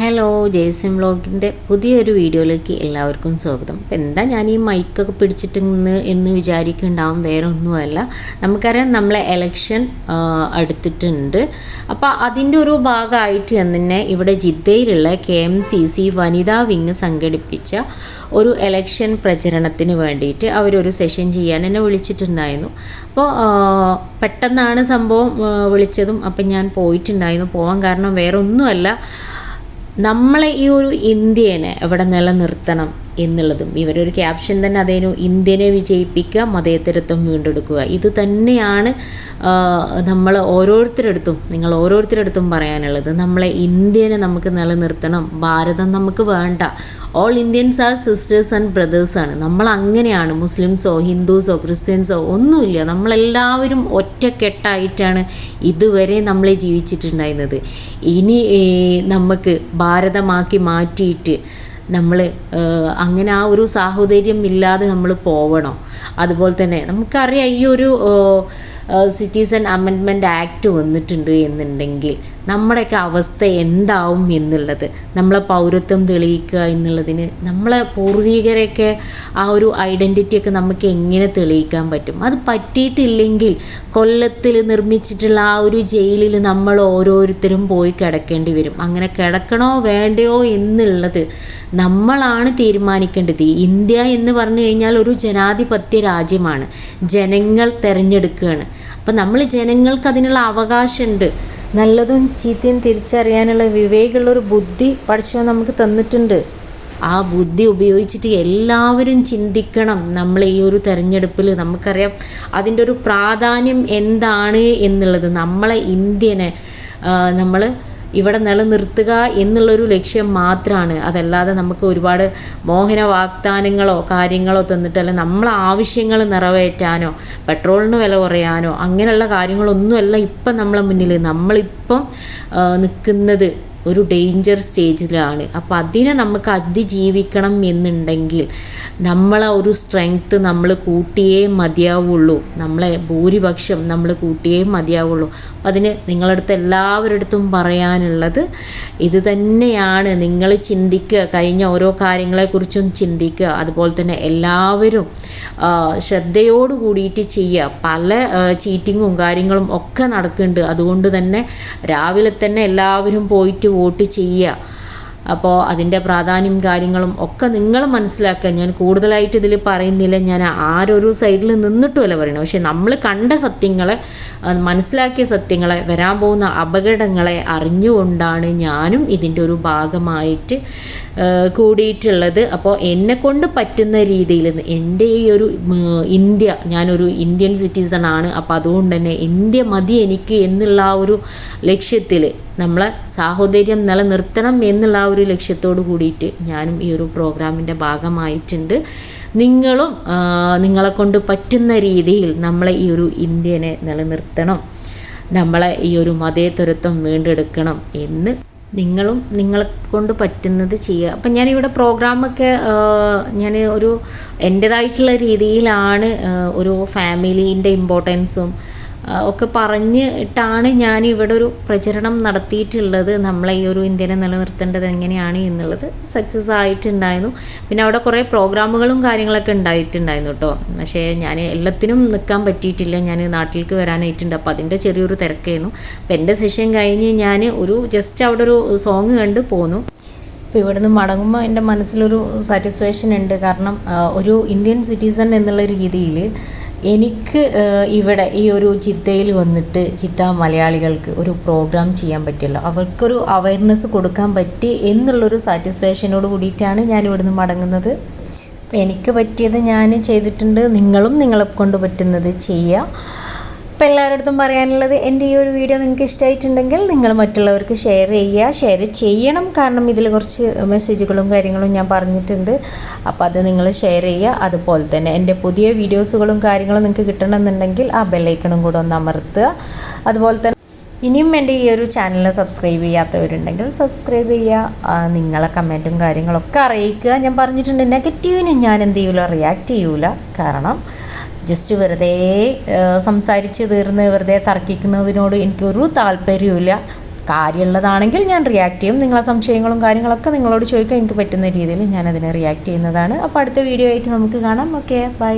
Hello ജെയ്സിം വ്ളോഗിന്റെ പുതിയൊരു വീഡിയോയിലേക്ക് എല്ലാവർക്കും സ്വാഗതം. അപ്പം എന്താ ഞാൻ ഈ മൈക്കൊക്കെ പിടിച്ചിട്ട് നിന്ന് എന്ന് വിചാരിക്കുന്നുണ്ടാവും വേറെ ഒന്നുമല്ല. നമുക്കറിയാം നമ്മളെ എലക്ഷൻ അടുത്തിട്ടുണ്ട്. അപ്പോൾ അതിന്റെ ഒരു ഭാഗമായിട്ട് തന്നെ ഇവിടെ ജിദ്ദയിലുള്ള കെ എം സി സി വനിതാ വിങ് സംഘടിപ്പിച്ച ഒരു എലക്ഷൻ പ്രചരണത്തിന് വേണ്ടിയിട്ട് അവരൊരു സെഷൻ ചെയ്യാൻ എന്നെ വിളിച്ചിട്ടുണ്ടായിരുന്നു. അപ്പോൾ പെട്ടെന്നാണ് സംഭവം വിളിച്ചതും. അപ്പം ഞാൻ പോയിട്ടുണ്ടായിരുന്നു. പോകാൻ കാരണം വേറെ ഒന്നുമല്ല നമ്മളെ ഈ ഒരു ഇന്ത്യനെ എവിടെ നിലനിർത്തണം എന്നുള്ളതും ഇവരൊരു ക്യാപ്ഷൻ തന്നെ അതേനു ഇന്ത്യനെ വിജയിപ്പിക്കുക മതേതരത്വം വീണ്ടെടുക്കുക. ഇത് തന്നെയാണ് നമ്മൾ ഓരോരുത്തരെടുത്തും നിങ്ങൾ ഓരോരുത്തരെടുത്തും പറയാനുള്ളത്. നമ്മളെ ഇന്ത്യനെ നമുക്ക് നിലനിർത്തണം ഭാരതം നമുക്ക് വേണ്ട all Indians are sisters and ബ്രദേഴ്സാണ് നമ്മൾ അങ്ങനെയാണ് മുസ്ലിംസോ ഹിന്ദുസോ ക്രിസ്ത്യൻസോ ഒന്നുമില്ല. നമ്മളെല്ലാവരും ഒറ്റക്കെട്ടായിട്ടാണ് ഇതുവരെ നമ്മളെ ജീവിച്ചിട്ടുണ്ടായിരുന്നത്. ഇനി നമുക്ക് ഭാരതമാക്കി മാറ്റിയിട്ട് നമ്മൾ അങ്ങനെ ആ ഒരു സാഹോദര്യം ഇല്ലാതെ നമ്മൾ പോവണം. അതുപോലെ തന്നെ നമുക്കറിയാം ഈ ഒരു സിറ്റിസൺ അമെൻമെന്റ് ആക്ട് വന്നിട്ടുണ്ട് എന്നുണ്ടെങ്കിൽ നമ്മുടെയൊക്കെ അവസ്ഥ എന്താവും എന്നുള്ളത് നമ്മളെ പൗരത്വം തെളിയിക്കുക എന്നുള്ളതിന് നമ്മളെ പൂർവികരെയൊക്കെ ആ ഒരു ഐഡന്റിറ്റിയൊക്കെ നമുക്ക് എങ്ങനെ തെളിയിക്കാൻ പറ്റും? അത് പറ്റിയിട്ടില്ലെങ്കിൽ കൊല്ലത്തിൽ നിർമ്മിച്ചിട്ടുള്ള ആ ഒരു ജയിലിൽ നമ്മൾ ഓരോരുത്തരും പോയി കിടക്കേണ്ടി വരും. അങ്ങനെ കിടക്കണോ വേണ്ടയോ എന്നുള്ളത് നമ്മളാണ് തീരുമാനിക്കേണ്ടത്. ഇന്ത്യ എന്ന് പറഞ്ഞു കഴിഞ്ഞാൽ ഒരു ജനാധിപത്യ രാജ്യമാണ്. ജനങ്ങൾ തിരഞ്ഞെടുക്കുകയാണ്. അപ്പം നമ്മൾ ജനങ്ങൾക്ക് അതിനുള്ള അവകാശമുണ്ട് നല്ലതും ചീത്തയും തിരിച്ചറിയാനുള്ള വിവേകമുള്ളൊരു ബുദ്ധി പഠിച്ചോ നമുക്ക് തന്നിട്ടുണ്ട്. ആ ബുദ്ധി ഉപയോഗിച്ചിട്ട് എല്ലാവരും ചിന്തിക്കണം നമ്മൾ ഈ ഒരു തെരഞ്ഞെടുപ്പിൽ നമുക്കറിയാം അതിന്റെ ഒരു പ്രാധാന്യം എന്താണ് എന്നുള്ളത്. നമ്മളെ ഇന്ത്യനെ നമ്മൾ ഇവിടെ നിലനിർത്തുക എന്നുള്ളൊരു ലക്ഷ്യം മാത്രമാണ് അതല്ലാതെ നമുക്ക് ഒരുപാട് മോഹന വാഗ്ദാനങ്ങളോ കാര്യങ്ങളോ തന്നിട്ടല്ല നമ്മളെ ആവശ്യങ്ങൾ നിറവേറ്റാനോ പെട്രോളിന് വില കുറയാനോ അങ്ങനെയുള്ള കാര്യങ്ങളൊന്നുമല്ല ഇപ്പം നമ്മളെ മുന്നിൽ. നമ്മളിപ്പം നിൽക്കുന്നത് ഒരു ഡേഞ്ചർ സ്റ്റേജിലാണ് അപ്പോൾ അതിനെ നമുക്ക് അതിജീവിക്കണം എന്നുണ്ടെങ്കിൽ നമ്മളെ ഒരു സ്ട്രെങ്ത്ത് നമ്മൾ കൂട്ടിയേ മതിയാവുള്ളൂ. നമ്മളെ ഭൂരിപക്ഷം നമ്മൾ കൂട്ടിയേ മതിയാവുള്ളൂ. അപ്പം അതിന് നിങ്ങളടുത്ത് എല്ലാവരുടെ അടുത്തും പറയാനുള്ളത് ഇത് തന്നെയാണ്. നിങ്ങൾ ചിന്തിക്കുക കഴിഞ്ഞ ഓരോ കാര്യങ്ങളെക്കുറിച്ചും ചിന്തിക്കുക. അതുപോലെ തന്നെ എല്ലാവരും ശ്രദ്ധയോട് കൂടിയിട്ട് ചെയ്യുക. പല ചീറ്റിങ്ങും കാര്യങ്ങളും ഒക്കെ നടക്കുന്നുണ്ട്. അതുകൊണ്ട് തന്നെ രാവിലെ തന്നെ എല്ലാവരും പോയിട്ട് വോട്ട് ചെയ്യുക. അപ്പോൾ അതിന്റെ പ്രാധാന്യം കാര്യങ്ങളും ഒക്കെ നിങ്ങൾ മനസ്സിലാക്കുക. ഞാൻ കൂടുതലായിട്ട് ഇതിൽ പറയുന്നില്ല. ഞാൻ ആരൊരു സൈഡിൽ നിന്നിട്ടുമല്ല പറയുന്നത്. പക്ഷേ നമ്മൾ കണ്ട സത്യങ്ങളെ മനസ്സിലാക്കിയ സത്യങ്ങളെ വരാൻ പോകുന്ന അപകടങ്ങളെ അറിഞ്ഞുകൊണ്ടാണ് ഞാനും ഇതിന്റെ ഒരു ഭാഗമായിട്ട് കൂടിയിട്ടുള്ളത്. അപ്പോൾ എന്നെ കൊണ്ട് പറ്റുന്ന രീതിയിൽ എന്റെ ഈ ഒരു ഇന്ത്യ ഞാനൊരു ഇന്ത്യൻ സിറ്റിസൺ ആണ്. അപ്പോൾ അതുകൊണ്ട് തന്നെ ഇന്ത്യ മതി എനിക്ക് എന്നുള്ള ആ ഒരു ലക്ഷ്യത്തിൽ നമ്മളെ സാഹോദര്യം നിലനിർത്തണം എന്നുള്ള ആ ഒരു ലക്ഷ്യത്തോട് കൂടിയിട്ട് ഞാനും ഈ ഒരു പ്രോഗ്രാമിന്റെ ഭാഗമായിട്ടുണ്ട്. നിങ്ങളും നിങ്ങളെ കൊണ്ട് പറ്റുന്ന രീതിയിൽ നമ്മളെ ഈ ഒരു ഇന്ത്യനെ നിലനിർത്തണം. നമ്മളെ ഈ ഒരു മതേതരത്വം വീണ്ടെടുക്കണം എന്ന് നിങ്ങളും നിങ്ങളെ കൊണ്ട് പറ്റുന്നത് ചെയ്യുക. അപ്പം ഞാനിവിടെ പ്രോഗ്രാമൊക്കെ ഞാൻ ഒരു എന്റേതായിട്ടുള്ള രീതിയിലാണ് ഒരു ഫാമിലീന്റെ ഇമ്പോർട്ടൻസും ഒക്കെ പറഞ്ഞിട്ടാണ് ഞാൻ ഇവിടെ ഒരു പ്രചരണം നടത്തിയിട്ടുള്ളത്. നമ്മളെ ഈ ഒരു ഇന്ത്യനെ നിലനിർത്തേണ്ടത് എങ്ങനെയാണ് എന്നുള്ളത് സക്സസ് ആയിട്ടുണ്ടായിരുന്നു. പിന്നെ അവിടെ കുറേ പ്രോഗ്രാമുകളും കാര്യങ്ങളൊക്കെ ഉണ്ടായിട്ടുണ്ടായിരുന്നു കേട്ടോ. പക്ഷേ ഞാൻ എല്ലാത്തിനും നിൽക്കാൻ പറ്റിയിട്ടില്ല. ഞാൻ നാട്ടിലേക്ക് വരാനായിട്ടുണ്ട്. അപ്പോൾ അതിന്റെ ചെറിയൊരു തിരക്കായിരുന്നു. അപ്പോൾ എന്റെ സെഷൻ കഴിഞ്ഞ് ഞാൻ ഒരു ജസ്റ്റ് അവിടെ ഒരു സോങ് കണ്ട് പോന്നു. അപ്പോൾ ഇവിടുന്ന് മടങ്ങുമ്പോൾ എന്റെ മനസ്സിലൊരു സാറ്റിസ്ഫാക്ഷൻ ഉണ്ട്. കാരണം ഒരു ഇന്ത്യൻ സിറ്റിസൺ എന്നുള്ള രീതിയിൽ എനിക്ക് ഇവിടെ ഈ ഒരു ചിത്തയിൽ വന്നിട്ട് ചിത്ത മലയാളികൾക്ക് ഒരു പ്രോഗ്രാം ചെയ്യാൻ പറ്റില്ല അവർക്കൊരു അവയർനെസ് കൊടുക്കാൻ പറ്റി എന്നുള്ളൊരു സാറ്റിസ്ഫാക്ഷനോട് കൂടിയിട്ടാണ് ഞാൻ ഇവിടുന്ന് മടങ്ങുന്നത്. അപ്പോൾ എനിക്ക് പറ്റിയത് ഞാൻ ചെയ്തിട്ടുണ്ട്. നിങ്ങളും നിങ്ങളെ കൊണ്ട് പറ്റുന്നത് ചെയ്യുക അപ്പോൾ എല്ലാവരുടെ പറയാനുള്ളത് എന്റെ ഈ ഒരു വീഡിയോ നിങ്ങൾക്ക് ഇഷ്ടമായിട്ടുണ്ടെങ്കിൽ നിങ്ങൾ മറ്റുള്ളവർക്ക് ഷെയർ ചെയ്യുക. ഷെയർ ചെയ്യണം. കാരണം ഇതിൽ കുറച്ച് മെസ്സേജുകളും കാര്യങ്ങളും ഞാൻ പറഞ്ഞിട്ടുണ്ട്. അപ്പോൾ അത് നിങ്ങൾ ഷെയർ ചെയ്യുക. അതുപോലെ തന്നെ എന്റെ പുതിയ വീഡിയോസുകളും കാര്യങ്ങളും നിങ്ങൾക്ക് കിട്ടണമെന്നുണ്ടെങ്കിൽ ആ ബെല്ലൈക്കണും കൂടെ ഒന്ന് അമർത്തുക. അതുപോലെ തന്നെ ഇനിയും എന്റെ ഈ ഒരു ചാനൽ സബ്സ്ക്രൈബ് ചെയ്യാത്തവരുണ്ടെങ്കിൽ സബ്സ്ക്രൈബ് ചെയ്യുക. നിങ്ങളെ കമന്റും കാര്യങ്ങളൊക്കെ അറിയിക്കുക. ഞാൻ പറഞ്ഞിട്ടുണ്ട് നെഗറ്റീവിന് ഞാൻ എന്ത് ചെയ്യൂല? റിയാക്ട് ചെയ്യൂല. കാരണം ജസ്റ്റ് വെറുതെ സംസാരിച്ച് തീർന്ന് വെറുതെ തർക്കിക്കുന്നതിനോട് എനിക്കൊരു താല്പര്യമില്ല കാര്യമുള്ളതാണെങ്കിൽ ഞാൻ റിയാക്ട് ചെയ്യും. നിങ്ങളെ സംശയങ്ങളും കാര്യങ്ങളൊക്കെ നിങ്ങളോട് ചോദിക്കാൻ എനിക്ക് പറ്റുന്ന രീതിയിൽ ഞാൻ അതിനെ റിയാക്ട് ചെയ്യുന്നതാണ്. അപ്പോൾ അടുത്ത വീഡിയോ ആയിട്ട് നമുക്ക് കാണാം. Okay bye